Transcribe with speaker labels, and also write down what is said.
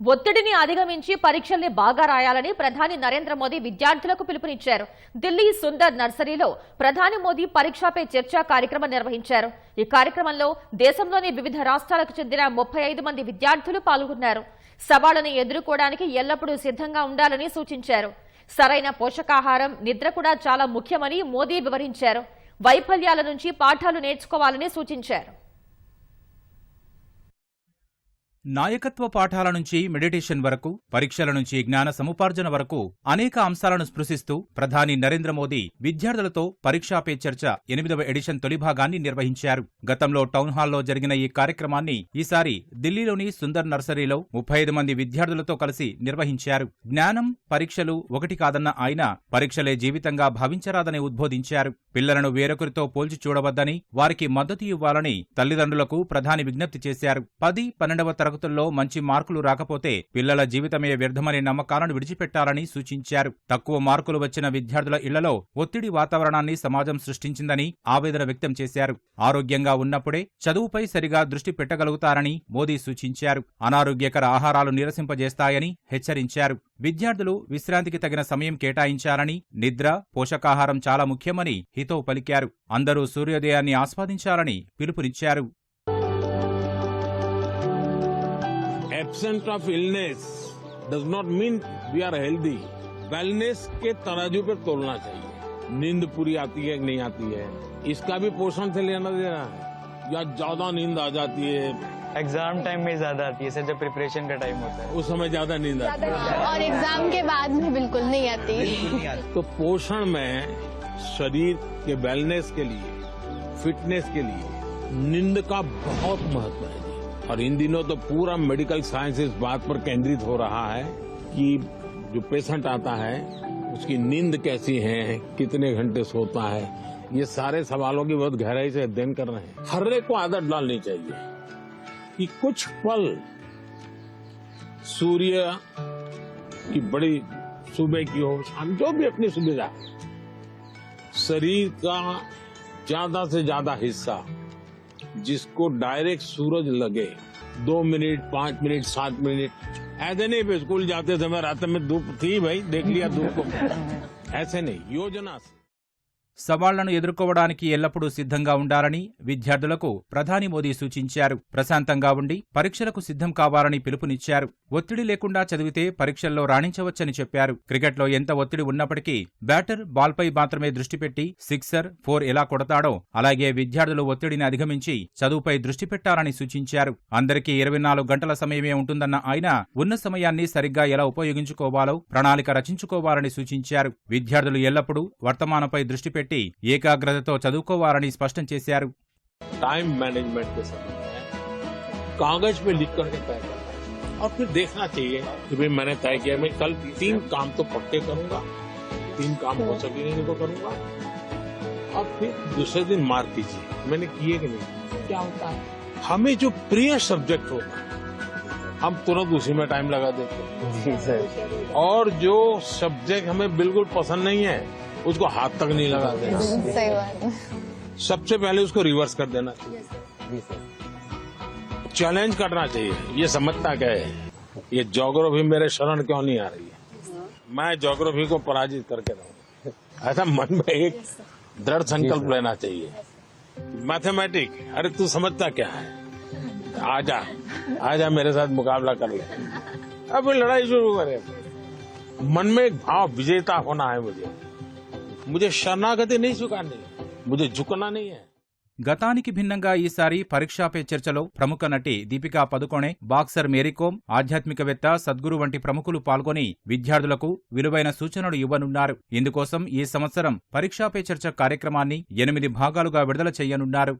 Speaker 1: ఒత్తిడిని అధిగమించి పరీక్షల్ని బాగా రాయాలని ప్రధాని నరేంద్ర మోదీ విద్యార్థులకు పిలుపునిచ్చారు. ఢిల్లీ సుందర్ నర్సరీలో ప్రధాని మోదీ పరీక్షాపై చర్చా కార్యక్రమం నిర్వహించారు. ఈ కార్యక్రమంలో దేశంలోని వివిధ రాష్ట్రాలకు చెందిన ముప్పై ఐదు మంది విద్యార్థులు పాల్గొన్నారు. సవాళ్ళను ఎదుర్కోవడానికి ఎల్లప్పుడూ సిద్ధంగా ఉండాలని సూచించారు. సరైన పోషకాహారం నిద్ర కూడా చాలా ముఖ్యమని మోదీ వివరించారు. వైఫల్యాల నుంచి పాఠాలు నేర్చుకోవాలని సూచించారు.
Speaker 2: నాయకత్వ పాఠాల నుంచి మెడిటేషన్ వరకు పరీక్షల నుంచి జ్ఞాన సముపార్జన వరకు అనేక అంశాలను స్పృశిస్తూ ప్రధాని నరేంద్ర మోదీ విద్యార్థులతో పరీక్షా పే చర్చ ఎనిమిదవ ఎడిషన్ తొలి భాగాన్ని నిర్వహించారు. గతంలో టౌన్ హాల్లో జరిగిన ఈ కార్యక్రమాన్ని ఈసారి ఢిల్లీలోని సుందర్ నర్సరీలో ముప్పై ఐదు మంది విద్యార్థులతో కలిసి నిర్వహించారు. జ్ఞానం పరీక్షలు ఒకటి కాదన్న ఆయన పరీక్షలే జీవితంగా భావించరాదని ఉద్బోధించారు. పిల్లలను వేరొకరితో పోల్చి చూడవద్దని వారికి మద్దతు ఇవ్వాలని తల్లిదండ్రులకు ప్రధాని విజ్ఞప్తి చేశారు. పది పన్నెండవ తరగతి తరగతుల్లో మంచి మార్కులు రాకపోతే పిల్లల జీవితమే వ్యర్థమనే నమ్మకాలను విడిచిపెట్టాలని సూచించారు. తక్కువ మార్కులు వచ్చిన విద్యార్థుల ఇళ్ళలో ఒత్తిడి వాతావరణాన్ని సమాజం సృష్టించిందని ఆవేదన వ్యక్తం చేశారు. ఆరోగ్యంగా ఉన్నప్పుడే చదువుపై సరిగా దృష్టి పెట్టగలుగుతారని మోదీ సూచించారు. అనారోగ్యకర ఆహారాలు నిరసింపజేస్తాయని హెచ్చరించారు. విద్యార్థులు విశ్రాంతికి తగిన సమయం కేటాయించాలని నిద్ర పోషకాహారం చాలా ముఖ్యమని హితవు పలికారు. అందరూ సూర్యోదయాన్ని ఆస్వాదించాలని పిలుపునిచ్చారు.
Speaker 3: Absence of illness does not mean we are healthy. Wellness के तराजू पर तोलना चाहिए। नींद पूरी आती है कि नहीं आती है? इसका भी पोषण से लेना देना है। या ज़्यादा नींद आ जाती है?
Speaker 4: एग्ज़ाम टाइम में ज़्यादा आती है सर जब प्रिपरेशन का टाइम होता है।
Speaker 3: उस समय ज़्यादा नींद आती है।
Speaker 5: और एग्ज़ाम के बाद में बिल्कुल नहीं आती।
Speaker 3: तो पोषण में शरीर के वेलनेस के लिए फिटनेस के लिए नींद का बहुत महत्व है। और इन दिनों तो पूरा मेडिकल साइंस इस बात पर केंद्रित हो रहा है कि जो पेशेंट आता है, उसकी नींद कैसी है, कितने घंटे सोता है, ये सारे सवालों की बहुत गहराई से अध्ययन कर रहे हैं। हर एक को आदत डालनी चाहिए कि कुछ पल सूर्य की बड़ी सुबह की हो, शाम जो भी अपनी सुविधा, शरीर का ज़्यादा से ज़्यादा हिस्सा जिसको डायरेक्ट सूरज लगे। दो मिनट पाँच मिनट सात मिनट। ऐसे नहीं स्कूल जाते समय रात में धूप थी भाई देख लिया धूप को। ऐसे नहीं योजना से।
Speaker 2: సవాళ్ళను ఎదుర్కోవడానికి ఎల్లప్పుడూ సిద్ధంగా ఉండాలని విద్యార్థులకు ప్రధాని మోదీ సూచించారు. ప్రశాంతంగా ఉండి పరీక్షలకు సిద్ధం కావాలని పిలుపునిచ్చారు. ఒత్తిడి లేకుండా చదివితే పరీక్షల్లో రాణించవచ్చని చెప్పారు. క్రికెట్లో ఎంత ఒత్తిడి ఉన్నప్పటికీ బ్యాటర్ బాల్పై మాత్రమే దృష్టి పెట్టి సిక్సర్ ఫోర్ ఎలా కొడతాడో అలాగే విద్యార్థులు ఒత్తిడిని అధిగమించి చదువుపై దృష్టి పెట్టాలని సూచించారు. అందరికీ ఇరవై నాలుగు గంటల సమయమే ఉంటుందన్న ఆయన ఉన్న సమయాన్ని సరిగ్గా ఎలా ఉపయోగించుకోవాలో ప్రణాళిక రచించుకోవాలని సూచించారు. విద్యార్థులు ఎల్లప్పుడూ వర్తమానంపై దృష్టి పెట్టి ఏకాగ్రతతో చదువుకోవాలని స్పష్టం చేశారు
Speaker 3: टाइम मैनेजमेंट के समय में कागज पे लिख करके तय करना चाहिए और फिर देखना चाहिए कि भाई मैंने तय किया मैं कल तीन काम तो पक्के करूंगा तीन काम हो सकेंगे तो करूंगा और फिर दूसरे दिन मार्क कीजिए मैंने किए कि नहीं क्या होता है हमें जो प्रिय सब्जेक्ट होता है हम तुरंत उसी में टाइम लगा देते हैं
Speaker 4: जी सर
Speaker 3: और जो सब्जेक्ट हमें बिल्कुल पसंद नहीं है उसको हाथ तक नहीं लगा देना।
Speaker 5: सही बात
Speaker 3: सबसे पहले उसको रिवर्स कर देना। चाहिए चैलेंज करना चाहिए। ये समझता क्या है? ये जोग्राफी मेरे शरण क्यों नहीं आ रही है? मैं जोग्राफी को पराजित करके रहूँगा ऐसा मन में एक दृढ़ संकल्प लेना चाहिए। मैथमेटिक अरे तू समझता क्या है? आजा। आजा मेरे साथ मुकाबला कर ले। अब लड़ाई शुरू करे। मन में एक भाव विजेता होना है मुझे।
Speaker 2: గతానికి భిన్నంగా ఈసారి పరీక్షాపే చర్చలో ప్రముఖ నటి దీపికా పదుకోణే బాక్సర్ మేరీకోమ్ ఆధ్యాత్మికవేత్త సద్గురు వంటి ప్రముఖులు పాల్గొని విద్యార్థులకు విలువైన సూచనలు ఇవ్వనున్నారు. ఇందుకోసం ఈ సంవసరం పరీక్షాపే చర్చ కార్యక్రమాన్ని ఎనిమిది భాగాలుగా విడుదల చేయనున్నారు.